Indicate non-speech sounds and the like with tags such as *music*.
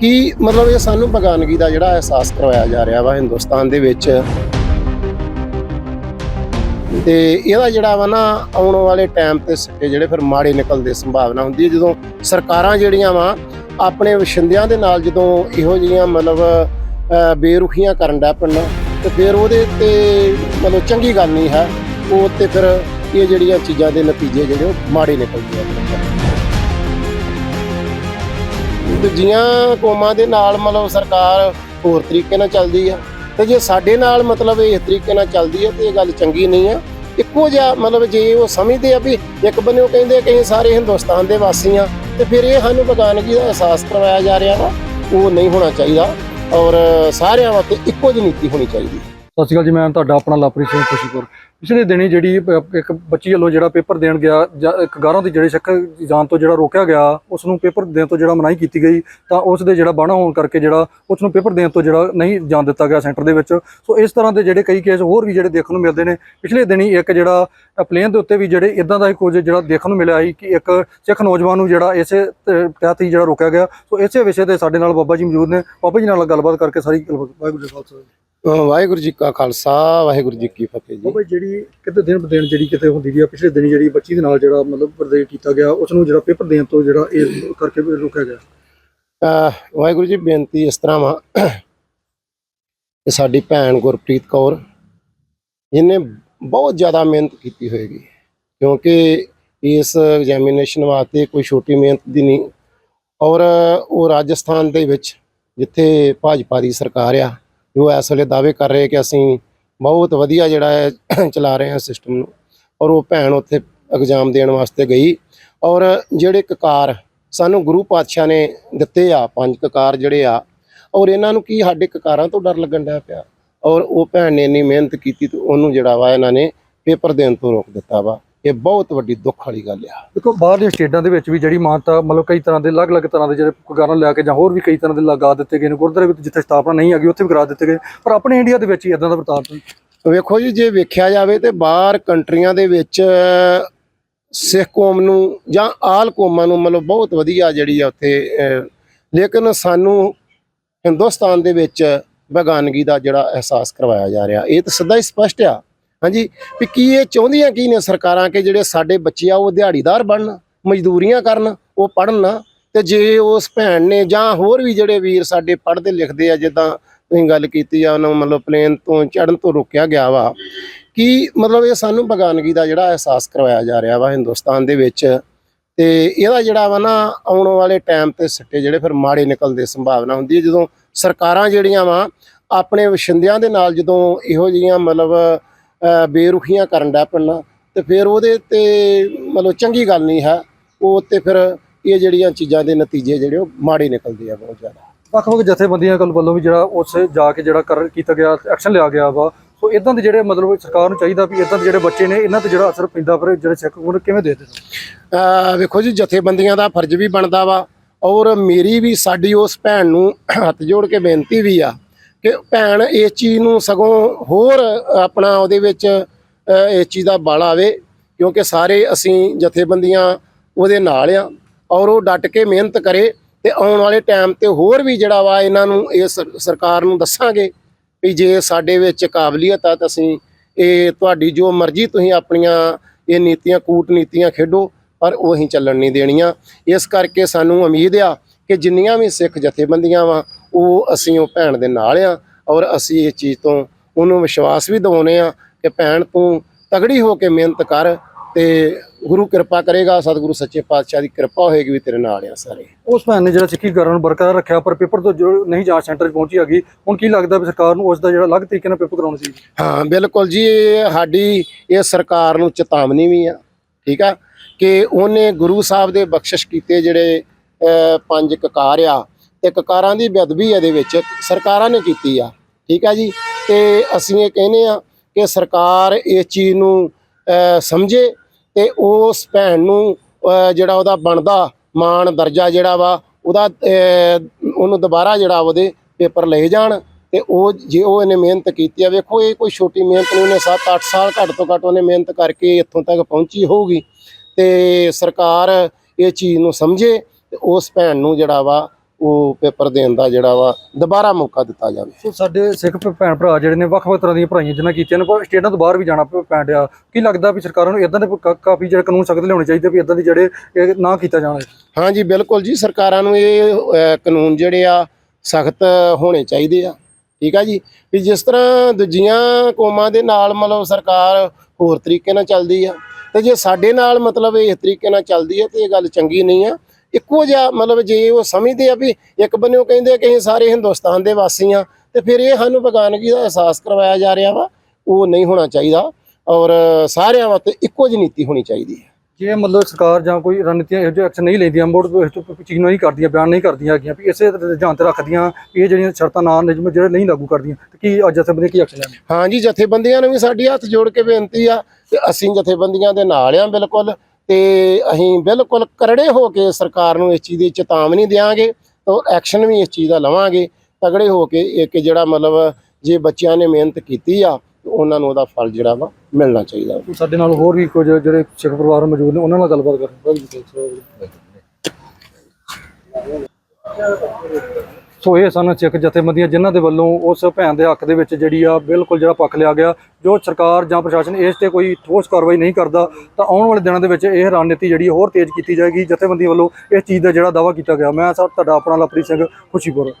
ਕਿ ਮਤਲਬ ਇਹ ਸਾਨੂੰ ਬਗਾਨਗੀ ਦਾ ਜਿਹੜਾ ਅਹਿਸਾਸ ਕਰਵਾਇਆ ਜਾ ਰਿਹਾ ਵਾ ਹਿੰਦੁਸਤਾਨ ਦੇ ਵਿੱਚ? ਤੇ ਇਹਦਾ ਜਿਹੜਾ ਵਾ ਨਾ ਆਉਣ ਵਾਲੇ ਟਾਈਮ ਤੇ ਸਿੱਟੇ ਜਿਹੜੇ ਫਿਰ ਮਾੜੇ ਨਿਕਲਦੇ ਸੰਭਾਵਨਾ ਹੁੰਦੀ ਹੈ। ਜਦੋਂ ਸਰਕਾਰਾਂ ਜਿਹੜੀਆਂ ਵਾ ਆਪਣੇ ਵਸਿੰਦਿਆਂ ਦੇ ਨਾਲ ਜਦੋਂ ਇਹੋ ਜਿਹੀਆਂ ਮਤਲਬ ਬੇਰੁਖੀਆਂ ਕਰਨ ਦਾ ਪੈਣਾ ਤੇ ਫਿਰ ਉਹਦੇ ਤੇ ਮਤਲਬ ਚੰਗੀ ਗੱਲ ਨਹੀਂ ਹੈ। ਉਹ ਤੇ ਫਿਰ ਇਹ ਜਿਹੜੀਆਂ ਚੀਜ਼ਾਂ ਦੇ ਨਤੀਜੇ ਜਿਹੜੇ ਉਹ ਮਾੜੇ ਨਿਕਲਦੇ ਆ। ਦੂਜੀਆਂ ਕੌਮਾਂ ਦੇ ਨਾਲ ਮਤਲਬ ਸਰਕਾਰ ਹੋਰ ਤਰੀਕੇ ਨਾਲ ਚੱਲਦੀ ਆ। ਤੇ ਜੇ ਸਾਡੇ ਨਾਲ ਮਤਲਬ ਇਸ ਤਰੀਕੇ ਨਾਲ ਚੱਲਦੀ ਹੈ ਤੇ ਇਹ ਗੱਲ ਚੰਗੀ ਨਹੀਂ ਆ। ਇੱਕੋ ਜਿਹਾ ਮਤਲਬ ਜੇ ਉਹ ਸਮਝਦੇ ਆ ਵੀ ਇੱਕ ਬੰਨੇ ਉਹ ਕਹਿੰਦੇ ਕਿ ਅਸੀਂ ਸਾਰੇ ਹਿੰਦੁਸਤਾਨ ਦੇ ਵਾਸੀ ਆ, ਤੇ ਫਿਰ ਇਹ ਸਾਨੂੰ ਬਗਾਨਗੀ ਦਾ ਅਹਿਸਾਸ ਕਰਵਾਇਆ ਜਾ ਰਿਹਾ ਵਾ, ਉਹ ਨਹੀਂ ਹੋਣਾ ਚਾਹੀਦਾ। ਔਰ ਸਾਰਿਆਂ ਵਾਸਤੇ ਇੱਕੋ ਜਿਹੀ ਨੀਤੀ ਹੋਣੀ ਚਾਹੀਦੀ। ਸਤਿ ਸ਼੍ਰੀ ਅਕਾਲ ਜੀ, ਮੈਂ ਤੁਹਾਡਾ ਆਪਣਾ ਲਾਪਰੀ ਸਿੰਘ ਖੁਸ਼ੀਪੁਰ। ਪਿਛਲੇ ਦਿਨੀ ਜਿਹੜੀ ਇੱਕ ਬੱਚੀ ਵੱਲੋਂ ਜਿਹੜਾ ਪੇਪਰ ਦੇਣ ਗਿਆ, ਜਾਂ ਇੱਕ ਗਾਰਾਂ ਦੀ ਜਿਹੜੇ ਸ਼ੱਕ ਜਾਣ ਤੋਂ ਜਿਹੜਾ ਰੋਕਿਆ ਗਿਆ ਉਸ ਨੂੰ ਪੇਪਰ ਦੇਣ ਤੋਂ ਜਿਹੜਾ ਮਨਾਹੀ ਕੀਤੀ ਗਈ, ਤਾਂ ਉਸ ਦੇ ਜਿਹੜਾ ਬਾਣਾ ਹੋਣ ਕਰਕੇ ਜਿਹੜਾ ਉਸ ਨੂੰ ਪੇਪਰ ਦੇਣ ਤੋਂ ਜਿਹੜਾ ਨਹੀਂ ਜਾਣ ਦਿੱਤਾ ਗਿਆ ਸੈਂਟਰ ਦੇ ਵਿੱਚ। ਸੋ ਇਸ ਤਰ੍ਹਾਂ ਦੇ ਜਿਹੜੇ ਕਈ ਕੇਸ ਹੋਰ ਵੀ ਜਿਹੜੇ ਦੇਖਣ ਨੂੰ ਮਿਲਦੇ ਨੇ। ਪਿਛਲੇ ਦਿਨੀ ਇੱਕ ਜਿਹੜਾ ਪਲੇਨ ਦੇ ਉੱਤੇ ਵੀ ਜਿਹੜੇ ਇਦਾਂ ਦਾ ਹੀ ਕੁਝ ਜਿਹੜਾ ਦੇਖਣ ਨੂੰ ਮਿਲਿਆ ਸੀ ਕਿ ਇੱਕ ਸਿੱਖ ਨੌਜਵਾਨ ਨੂੰ ਜਿਹੜਾ ਇਸੇ ਤਹਿਤ ਹੀ ਜਿਹੜਾ ਰੋਕਿਆ ਗਿਆ। ਸੋ ਇਸੇ ਵਿਸ਼ੇ ਤੇ ਸਾਡੇ ਨਾਲ ਬਾਬਾ ਜੀ ਮੌਜੂਦ ਨੇ। ਬਾਬਾ ਜੀ ਨਾਲ ਗੱਲਬਾਤ ਕਰਕੇ ਸਾਰੀ ਵਾਹਿਗੁਰੂ ਜੀ ਖਾਲਸਾ। ਅਹ ਵਾਹਿਗੁਰੂ ਜੀ ਕਾ ਖਾਲਸਾ ਵਾਹਿਗੁਰੂ ਜੀ ਕੀ ਫਤਿਹ ਜੀ। ਬਾਬਾ ਜਿਹੜੀ ਕਿਤੇ ਦਿਨ ਬ ਦਿਨ ਜਿਹੜੀ ਕਿਤੇ ਹੁੰਦੀ ਵੀ ਆ ਪਿਛਲੇ ਦਿਨੀ ਜਿਹੜੀ ਬੱਚੀ ਦੇ ਨਾਲ ਜਿਹੜਾ ਮਤਲਬ ਪਰਦੇ ਕੀਤਾ ਗਿਆ ਉਸ ਨੂੰ ਜਿਹੜਾ ਪੇਪਰ ਦੇਣ ਤੋਂ ਜਿਹੜਾ ਇਹ ਕਰਕੇ ਰੋਕਿਆ ਗਿਆ। ਵਾਹਿਗੁਰੂ ਜੀ ਬੇਨਤੀ ਇਸ ਤਰ੍ਹਾਂ ਵਾ ਕਿ ਸਾਡੀ ਭੈਣ ਗੁਰਪ੍ਰੀਤ ਕੌਰ ਇਹਨੇ ਬਹੁਤ ਜ਼ਿਆਦਾ ਮਿਹਨਤ ਕੀਤੀ ਹੋਏਗੀ। ਕਿਉਂਕਿ ਇਸ ਐਗਜ਼ਾਮੀਨੇਸ਼ਨ ਵਾਸਤੇ ਕੋਈ ਛੋਟੀ ਮਿਹਨਤ ਦੀ ਨਹੀਂ। ਔਰ ਉਹ ਰਾਜਸਥਾਨ ਦੇ ਵਿੱਚ ਜਿੱਥੇ ਭਾਜਪਾ ਦੀ ਸਰਕਾਰ ਆ ਜੋ ਇਸ ਵੇਲੇ ਦਾਅਵੇ ਕਰ ਰਹੇ ਕਿ ਅਸੀਂ ਬਹੁਤ ਵਧੀਆ ਜਿਹੜਾ ਹੈ *clears throat* ਚਲਾ ਰਹੇ ਹਾਂ ਸਿਸਟਮ ਨੂੰ। ਔਰ ਉਹ ਭੈਣ ਉੱਥੇ ਐਗਜ਼ਾਮ ਦੇਣ ਵਾਸਤੇ ਗਈ। ਔਰ ਜਿਹੜੇ ਕਕਾਰ ਸਾਨੂੰ ਗੁਰੂ ਪਾਤਸ਼ਾਹ ਨੇ ਦਿੱਤੇ ਆ, ਪੰਜ ਕਕਾਰ ਜਿਹੜੇ ਆ, ਔਰ ਇਹਨਾਂ ਨੂੰ ਕੀ ਸਾਡੇ ਕਕਾਰਾਂ ਤੋਂ ਡਰ ਲੱਗਣ ਡਿਆ ਪਿਆ। ਔਰ ਉਹ ਭੈਣ ਨੇ ਇੰਨੀ ਮਿਹਨਤ ਕੀਤੀ ਤੇ ਉਹਨੂੰ ਜਿਹੜਾ ਵਾ ਇਹਨਾਂ ਨੇ ਪੇਪਰ ਦੇਣ ਤੋਂ ਰੋਕ ਦਿੱਤਾ ਵਾ। ਇਹ ਬਹੁਤ ਵੱਡੀ ਦੁੱਖ ਵਾਲੀ ਗੱਲ ਆ। ਦੇਖੋ ਬਾਹਰਲੀਆਂ ਸਟੇਟਾਂ ਦੇ ਵਿੱਚ ਵੀ ਜਿਹੜੀ ਮਾਨਤਾ ਮਤਲਬ ਕਈ ਤਰ੍ਹਾਂ ਦੇ ਅਲੱਗ-ਅਲੱਗ ਤਰ੍ਹਾਂ ਦੇ ਜਿਹੜੇ ਕਾਰਨ ਲਿਆ ਕੇ ਜਾਂ ਹੋਰ ਵੀ ਕਈ ਤਰ੍ਹਾਂ ਦੇ ਲਗਾ ਦਿੱਤੇ ਗਏ ਨੇ ਗੁਰਦੁਆਰੇ ਵਿੱਚ ਜਿੱਥੇ ਸਥਾਪਨਾ ਨਹੀਂ ਹੈਗੀ ਉੱਥੇ ਵੀ ਕਰਾ ਦਿੱਤੇ ਗਏ ਪਰ ਆਪਣੇ ਇੰਡੀਆ ਦੇ ਵਿੱਚ ਹੀ ਇਦਾਂ ਦਾ ਵਰਤਾਰ ਨਹੀਂ ਵੇਖੋ ਜੀ ਜੇ ਵੇਖਿਆ ਜਾਵੇ ਤੇ ਬਾਹਰ ਕੰਟਰੀਆਂ ਦੇ ਵਿੱਚ ਸਿੱਖ ਕੌਮ ਨੂੰ ਜਾਂ ਆਲ ਕੌਮਾਂ ਨੂੰ ਮਤਲਬ ਬਹੁਤ ਵਧੀਆ ਜਿਹੜੀ ਆ ਉੱਥੇ ਲੇਕਿਨ ਸਾਨੂੰ ਹਿੰਦੁਸਤਾਨ ਦੇ ਵਿੱਚ ਬੇਗਾਨਗੀ ਦਾ ਜਿਹੜਾ ਅਹਿਸਾਸ ਕਰਵਾਇਆ ਜਾ ਰਿਹਾ ਇਹ ਤਾਂ ਸਿੱਧਾ ਹੀ ਸਪਸ਼ਟ ਆ। ਹਾਂਜੀ, ਵੀ ਕੀ ਇਹ ਚਾਹੁੰਦੀਆਂ ਕੀ ਨੇ ਸਰਕਾਰਾਂ ਕਿ ਜਿਹੜੇ ਸਾਡੇ ਬੱਚੇ ਆ, ਉਹ ਦਿਹਾੜੀਦਾਰ ਬਣਨ, ਮਜ਼ਦੂਰੀਆਂ ਕਰਨ, ਉਹ ਪੜਨ ਨਾ? ਤੇ ਜੇ ਉਸ ਭੈਣ ਨੇ ਜਾਂ ਹੋਰ ਵੀ ਜਿਹੜੇ ਵੀਰ ਸਾਡੇ ਪੜ੍ਹਦੇ ਲਿਖਦੇ ਆ, ਜਿੱਦਾਂ ਤੁਸੀਂ ਗੱਲ ਕੀਤੀ ਆ, ਉਹਨਾਂ ਨੂੰ ਮਤਲਬ ਪਲੇਨ ਤੋਂ ਚੜਨ ਤੋਂ ਰੋਕਿਆ ਗਿਆ ਵਾ, ਕਿ ਮਤਲਬ ਇਹ ਸਾਨੂੰ ਬਗਾਨਗੀ ਦਾ ਜਿਹੜਾ ਅਹਿਸਾਸ ਕਰਵਾਇਆ ਜਾ ਰਿਹਾ ਵਾ ਹਿੰਦੁਸਤਾਨ ਦੇ ਵਿੱਚ? ਤੇ ਇਹਦਾ ਜਿਹੜਾ ਵਾ ਨਾ ਆਉਣ ਵਾਲੇ ਟਾਈਮ ਤੇ ਸਿੱਟੇ ਜਿਹੜੇ ਫਿਰ ਮਾੜੇ ਨਿਕਲਣ ਦੀ ਸੰਭਾਵਨਾ ਹੁੰਦੀ ਹੈ, ਜਦੋਂ ਸਰਕਾਰਾਂ ਜਿਹੜੀਆਂ ਵਾ, ਆਪਣੇ ਵਸਿੰਦਿਆਂ ਦੇ ਨਾਲ ਜਦੋਂ ਇਹੋ ਜਿਹੀਆਂ ਮਤਲਬ ਬੇਰੁਖੀਆਂ ਕਰਨ ਦਾ ਪੈਣਾ। ਤੇ ਫਿਰ ਉਹਦੇ ਤੇ ਮਤਲਬ ਚੰਗੀ ਗੱਲ ਨਹੀਂ ਹੈ। ਉਹ ਤੇ ਫਿਰ ਇਹ ਜਿਹੜੀਆਂ ਚੀਜ਼ਾਂ ਦੇ ਨਤੀਜੇ ਜਿਹੜੇ ਉਹ ਮਾੜੇ ਨਿਕਲਦੇ ਆ ਬਹੁਤ ਜ਼ਿਆਦਾ। ਵੱਖ-ਵੱਖ ਜਥੇਬੰਦੀਆਂ ਕੋਲ ਵੱਲੋਂ ਵੀ ਜਿਹੜਾ ਉਸ ਜਾ ਕੇ ਜਿਹੜਾ ਕਰ ਕੀਤਾ ਗਿਆ ਐਕਸ਼ਨ ਲਿਆ ਗਿਆ ਵਾ। ਸੋ ਇਦਾਂ ਦੇ ਜਿਹੜੇ ਮਤਲਬ ਸਰਕਾਰ ਨੂੰ ਚਾਹੀਦਾ ਵੀ ਇਦਾਂ ਦੇ ਜਿਹੜੇ ਬੱਚੇ ਨੇ ਇਹਨਾਂ ਤੇ ਜਿਹੜਾ ਅਸਰ ਪੈਂਦਾ ਫਿਰ ਜਿਹੜੇ ਸਿੱਖ ਉਹਨੂੰ ਕਿਵੇਂ ਦੇ ਦੇ ਅਹ ਵੇਖੋ ਜੀ ਜਥੇਬੰਦੀਆਂ ਦਾ ਫਰਜ਼ ਵੀ ਬਣਦਾ ਵਾ। ਔਰ ਮੇਰੀ ਵੀ ਸਾਡੀ ਉਸ ਭੈਣ ਨੂੰ ਹੱਥ ਜੋੜ ਕੇ ਬੇਨਤੀ ਵੀ ਆ ਕਿ ਭੈਣ ਇਸ ਚੀਜ਼ ਨੂੰ ਸਗੋਂ ਹੋਰ ਆਪਣਾ ਉਹਦੇ ਵਿੱਚ ਇਸ ਚੀਜ਼ ਦਾ ਬਲ ਆਵੇ, ਕਿਉਂਕਿ ਸਾਰੇ ਅਸੀਂ ਜਥੇਬੰਦੀਆਂ ਉਹਦੇ ਨਾਲ ਆ ਔਰ ਉਹ ਡਟ ਕੇ ਮਿਹਨਤ ਕਰੇ ਤੇ ਆਉਣ ਵਾਲੇ ਟਾਈਮ ਤੇ ਹੋਰ ਵੀ ਜਿਹੜਾ ਵਾ ਇਹਨਾਂ ਨੂੰ ਇਹ ਸਰਕਾਰ ਨੂੰ ਦੱਸਾਂਗੇ ਵੀ ਜੇ ਸਾਡੇ ਵਿੱਚ ਕਾਬਲੀਅਤ ਆ ਤਾਂ ਅਸੀਂ ਇਹ ਤੁਹਾਡੀ ਜੋ ਮਰਜ਼ੀ ਤੁਸੀਂ ਆਪਣੀਆਂ ਇਹ ਨੀਤੀਆਂ, ਕੂਟਨੀਤੀਆਂ ਖੇਡੋ, ਪਰ ਉਹ ਅਸੀਂ ਚੱਲਣ ਨਹੀਂ ਦੇਣੀਆਂ। ਇਸ ਕਰਕੇ ਸਾਨੂੰ ਉਮੀਦ ਆ ਕਿ ਜਿੰਨੀਆਂ ਵੀ ਸਿੱਖ ਜਥੇਬੰਦੀਆਂ ਵਾ ਉਹ ਅਸੀਂ ਉਹ ਭੈਣ ਦੇ ਨਾਲ ਆ ਔਰ ਅਸੀਂ ਇਸ ਚੀਜ਼ ਤੋਂ ਉਹਨੂੰ ਵਿਸ਼ਵਾਸ ਵੀ ਦਿਵਾਉਨੇ ਆ ਕਿ ਭੈਣ ਤੂੰ ਤਗੜੀ ਹੋ ਕੇ ਮਿਹਨਤ ਕਰ ਤੇ ਗੁਰੂ ਕਿਰਪਾ ਕਰੇਗਾ ਸਤਿਗੁਰੂ ਸੱਚੇ ਪਾਤਸ਼ਾਹ ਦੀ ਕਿਰਪਾ ਹੋਏਗੀ ਵੀ ਤੇਰੇ ਨਾਲ ਆ ਸਾਰੇ। ਉਸ ਭੈਣ ਨੇ ਜਿਹੜਾ ਸਿੱਖੀ ਕਰਨ ਨੂੰ ਬਰਕਰਾਰ ਰੱਖਿਆ ਪਰ ਪੇਪਰ ਤੋਂ ਜੋ ਨਹੀਂ ਜਾਂਚ ਸੈਂਟਰ 'ਚ ਪਹੁੰਚੀ ਹੈਗੀ ਹੁਣ ਕੀ ਲੱਗਦਾ ਵੀ ਸਰਕਾਰ ਨੂੰ ਉਸ ਦਾ ਜਿਹੜਾ ਅਲੱਗ ਤਰੀਕੇ ਨਾਲ ਪੇਪਰ ਕਰਾਉਣਾ ਚਾਹੀਦਾ? ਹਾਂ ਬਿਲਕੁਲ ਜੀ ਇਹ ਸਾਡੀ ਇਹ ਸਰਕਾਰ ਨੂੰ ਚੇਤਾਵਨੀ ਵੀ ਆ ਠੀਕ ਆ ਕਿ ਉਹਨੇ ਗੁਰੂ ਸਾਹਿਬ ਦੇ ਬਖਸ਼ਿਸ਼ ਕੀਤੇ ਜਿਹੜੇ ਪੰਜ ਕਕਾਰ ਆ ਤੇ ਕਕਾਰਾਂ ਦੀ ਬੇਅਦਬੀ ਇਹਦੇ ਵਿੱਚ ਸਰਕਾਰਾਂ ਨੇ ਕੀਤੀ ਆ। ਠੀਕ ਆ ਜੀ? ਤੇ ਅਸੀਂ ਇਹ ਕਹਿੰਦੇ ਆ ਕਿ ਸਰਕਾਰ ਇਸ ਚੀਜ਼ ਨੂੰ ਸਮਝੇ ਤੇ ਉਸ ਭੈਣ ਨੂੰ ਜਿਹੜਾ ਉਹਦਾ ਬਣਦਾ ਮਾਣ ਦਰਜਾ ਜਿਹੜਾ ਵਾ, ਉਹਦਾ ਉਹਨੂੰ ਦੁਬਾਰਾ ਜਿਹੜਾ ਉਹਦੇ ਪੇਪਰ ਲਏ ਜਾਣ ਤੇ ਉਹ ਜੇ ਉਹ ਇਹਨੇ ਮਿਹਨਤ ਕੀਤੀ ਆ। ਵੇਖੋ, ਇਹ ਕੋਈ ਛੋਟੀ ਮਿਹਨਤ ਨਹੀਂ, ਉਹਨੇ 7-8 ਸਾਲ ਘੱਟ ਤੋਂ ਘੱਟ ਉਹਨੇ ਮਿਹਨਤ ਕਰਕੇ ਇੱਥੋਂ ਤੱਕ ਪਹੁੰਚੀ ਹੋਊਗੀ। ਤੇ ਸਰਕਾਰ ਇਹ ਚੀਜ਼ ਨੂੰ ਸਮਝੇ ਤੇ ਉਸ ਭੈਣ ਨੂੰ ਜਿਹੜਾ ਵਾ ਉਹ ਪੇਪਰ ਦੇਣ ਦਾ ਜਿਹੜਾ ਵਾ ਦੁਬਾਰਾ ਮੌਕਾ ਦਿੱਤਾ ਜਾਵੇ। ਸੋ ਸਾਡੇ ਸਿੱਖ ਭੈਣ ਭਰਾ ਜਿਹੜੇ ਨੇ ਵੱਖ-ਵੱਖ ਤਰ੍ਹਾਂ ਦੀਆਂ ਪੜ੍ਹਾਈਆਂ ਜਿਨ੍ਹਾਂ ਕੀਤੀਆਂ ਨੇ ਪਰ ਸਟੇਟਾਂ ਤੋਂ ਬਾਹਰ ਵੀ ਜਾਣਾ ਪੈਣ ਡਿਆ। ਕੀ ਲੱਗਦਾ ਵੀ ਸਰਕਾਰਾਂ ਨੂੰ ਇਦਾਂ ਦੇ ਕਾਫੀ ਜਿਹੜੇ ਕਾਨੂੰਨ ਸਖਤ ਲਿਆਉਣੇ ਚਾਹੀਦੇ ਵੀ ਇਦਾਂ ਦੇ ਜਿਹੜੇ ਇਹ ਨਾ ਕੀਤਾ ਜਾਣਾ ਹਾਂਜੀ ਬਿਲਕੁਲ ਜੀ ਸਰਕਾਰਾਂ ਨੂੰ ਇਹ ਕਾਨੂੰਨ ਜਿਹੜੇ ਆ ਸਖਤ ਹੋਣੇ ਚਾਹੀਦੇ ਆ। ਠੀਕ ਆ ਜੀ? ਵੀ ਜਿਸ ਤਰ੍ਹਾਂ ਦੂਜੀਆਂ ਕੌਮਾਂ ਦੇ ਨਾਲ ਮਤਲਬ ਸਰਕਾਰ ਹੋਰ ਤਰੀਕੇ ਨਾਲ ਚੱਲਦੀ ਆ ਤੇ ਜੇ ਸਾਡੇ ਨਾਲ ਮਤਲਬ ਇਸ ਤਰੀਕੇ ਨਾਲ ਚੱਲਦੀ ਹੈ ਤੇ ਇਹ ਗੱਲ ਚੰਗੀ ਨਹੀਂ ਆ। ਇੱਕੋ ਜਿਹਾ ਮਤਲਬ ਜੇ ਉਹ ਸਮਝਦੇ ਆ ਵੀ ਇੱਕ ਬੰਨੇ ਉਹ ਕਹਿੰਦੇ ਆ ਕਿ ਅਸੀਂ ਸਾਰੇ ਹਿੰਦੁਸਤਾਨ ਦੇ ਵਾਸੀ ਆ ਤੇ ਫਿਰ ਇਹ ਸਾਨੂੰ ਬਗਾਨਗੀ ਦਾ ਅਹਿਸਾਸ ਕਰਵਾਇਆ ਜਾ ਰਿਹਾ ਵਾ ਉਹ ਨਹੀਂ ਹੋਣਾ ਚਾਹੀਦਾ ਔਰ ਸਾਰਿਆਂ ਵਾਸਤੇ ਇੱਕੋ ਜਿਹੀ ਨੀਤੀ ਹੋਣੀ ਚਾਹੀਦੀ ਹੈ। ਜੇ ਮਤਲਬ ਸਰਕਾਰ ਜਾਂ ਕੋਈ ਰਣਨੀਤੀਆਂ ਇਹੋ ਜਿਹੇ ਐਕਸ਼ਨ ਨਹੀਂ ਲੈਂਦੀਆਂ ਮੋੜ ਇਸ ਤੋਂ ਕੋਈ ਚੀਜ਼ ਨੂੰ ਨਹੀਂ ਕਰਦੀਆਂ ਬਿਆਨ ਨਹੀਂ ਕਰਦੀਆਂ ਹੈਗੀਆਂ ਵੀ ਇਸੇ ਰੁਝਾਨ ਤੇ ਰੱਖਦੀਆਂ ਇਹ ਜਿਹੜੀਆਂ ਸ਼ਰਤਾਂ ਨਾ ਨਿਯਮ ਜਿਹੜੇ ਨਹੀਂ ਲਾਗੂ ਕਰਦੀਆਂ ਤੇ ਕੀ ਅੱਜ ਜਥੇਬੰਦੀਆਂ ਕੀ ਐਕਸ਼ਨ ਲੈਣ ਹਾਂਜੀ ਜਥੇਬੰਦੀਆਂ ਨੂੰ ਵੀ ਸਾਡੀ ਹੱਥ ਜੋੜ ਕੇ ਬੇਨਤੀ ਆ ਤੇ ਅਸੀਂ ਜਥੇਬੰਦੀਆਂ ਦੇ ਨਾਲ ਆ ਬਿਲਕੁਲ ਤੇ ਅਸੀਂ ਬਿਲਕੁਲ ਕਰੜੇ ਹੋ ਕੇ ਸਰਕਾਰ ਨੂੰ ਇਸ ਚੀਜ਼ ਦੀ ਚੇਤਾਵਨੀ ਦੇਵਾਂਗੇ ਤੇ ਐਕਸ਼ਨ ਵੀ ਇਸ ਚੀਜ਼ ਦਾ ਲਵਾਂਗੇ, ਤਗੜੇ ਹੋ ਕੇ ਇੱਕ ਜਿਹੜਾ ਮਤਲਬ ਜੇ ਬੱਚਿਆਂ ਨੇ ਮਿਹਨਤ ਕੀਤੀ ਆ ਉਹਨਾਂ ਨੂੰ ਉਹਦਾ ਫਲ ਜਿਹੜਾ ਵਾ ਮਿਲਣਾ ਚਾਹੀਦਾ। ਸਾਡੇ ਨਾਲ ਹੋਰ ਵੀ ਕੁਝ ਜਿਹੜੇ ਸਿੱਖ ਪਰਿਵਾਰ ਮੌਜੂਦ ਨੇ, ਉਹਨਾਂ ਨਾਲ ਗੱਲਬਾਤ ਕਰਾਂਗੇ ਸੋ ਇਹ ਸਨ ਸਿੱਖ ਜਥੇਬੰਦੀਆਂ ਜਿਨ੍ਹਾਂ ਦੇ ਵੱਲੋਂ ਉਸ ਭੈਣ ਦੇ ਹੱਕ ਦੇ ਵਿੱਚ ਜਿਹੜੀ ਆ ਬਿਲਕੁਲ ਜਿਹੜਾ ਪੱਖ ਲਿਆ ਗਿਆ। ਜੋ ਸਰਕਾਰ ਜਾਂ ਪ੍ਰਸ਼ਾਸਨ ਇਸ ਤੇ ਕੋਈ ਠੋਸ ਕਾਰਵਾਈ ਨਹੀਂ ਕਰਦਾ, ਤਾਂ ਆਉਣ ਵਾਲੇ ਦਿਨਾਂ ਦੇ ਵਿੱਚ ਇਹ ਰਣਨੀਤੀ ਜਿਹੜੀ ਹੋਰ ਤੇਜ਼ ਕੀਤੀ ਜਾਏਗੀ। ਜਥੇਬੰਦੀ ਵੱਲੋਂ ਇਸ ਚੀਜ਼ ਦਾ ਜਿਹੜਾ ਦਾਵਾ ਕੀਤਾ ਗਿਆ। ਮੈਂ ਸਰ ਤੁਹਾਡਾ ਆਪਣਾ ਲਵਪ੍ਰੀਤ ਸਿੰਘ ਖੁਸ਼ੀਪੁਰ।